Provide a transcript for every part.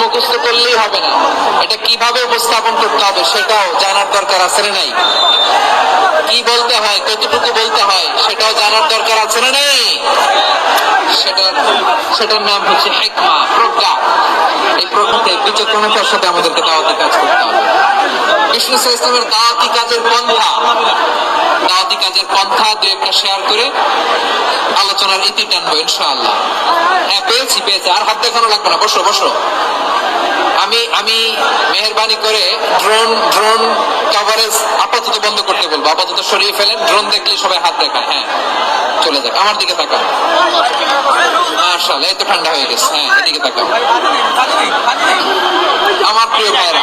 মুখস্থ করলেই হবে না। এটা কীভাবে উপস্থাপন করতে হবে সেটাও জানার দরকার আছে না নাই? কি বলতে হয়, কতটুকু বলতে হয়, সেটাও জানার দরকার আছে না নাই? সেটার সেটার নাম হচ্ছে হেকমা, প্রজ্ঞা। এই প্রজ্ঞাতে বিচক্ষণতার সাথে আমাদেরকে দাওয়াতি কাজ করতে হবে। বিষ্ণু ইসা ইসলামের দাওয়াতি কাজের পন্থা। দাওয়াতি কাজের পন্থা দু একটা শেয়ার করে আলোচনার ইতি টানবো ইনশাআল্লাহ। হ্যাঁ পেয়েছি পেয়েছি। আর হাত দেখানো লাগবে না। বসো বসো। আমি আমি মেহরবানি করে ড্রোন ড্রোন কভারেজ আপাতত বন্ধ করতে বলব। আপাতত সরিয়ে ফেলেন। ড্রোন দেখলে সবাই হাত দেখায়। হ্যাঁ চলে যাক। আমার দিকে তাকান। মার্শাল এই তো ঠান্ডা হয়ে গেছে। হ্যাঁ এদিকে তাকান। আমার প্রিয় ভাইরা না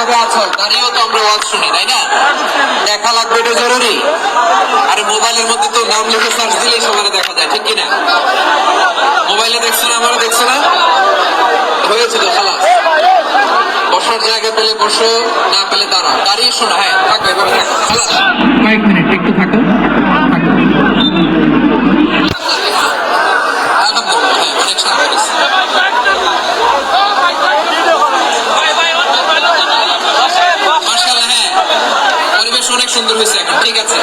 যে যেভাবে আছো দাঁড়িয়েও তো আমরা ওয়াজ শুনি, তাই না? দেখা লাগবে এটা জরুরি। আর মোবাইলের মধ্যে তো নাম লিখে সার্চ দিলেই সবাই দেখা যায়, ঠিক কিনা? মোবাইলে দেখছ না, আমারও দেখছ না? হয়েছে তো, খালাস। বসার জায়গা পেলে বসো, না পেলে দাঁড়াও। দাঁড়িয়ে শোনো হ্যাঁ থাকবে কয়েক মিনিট, একটু থাকো আলহামদুলিল্লাহ হ্যাঁ অনেক শান্ত হয়েছে মার্শাল্লাহ হ্যাঁ পরিবেশ অনেক সুন্দর হয়েছে এখন ঠিক আছে?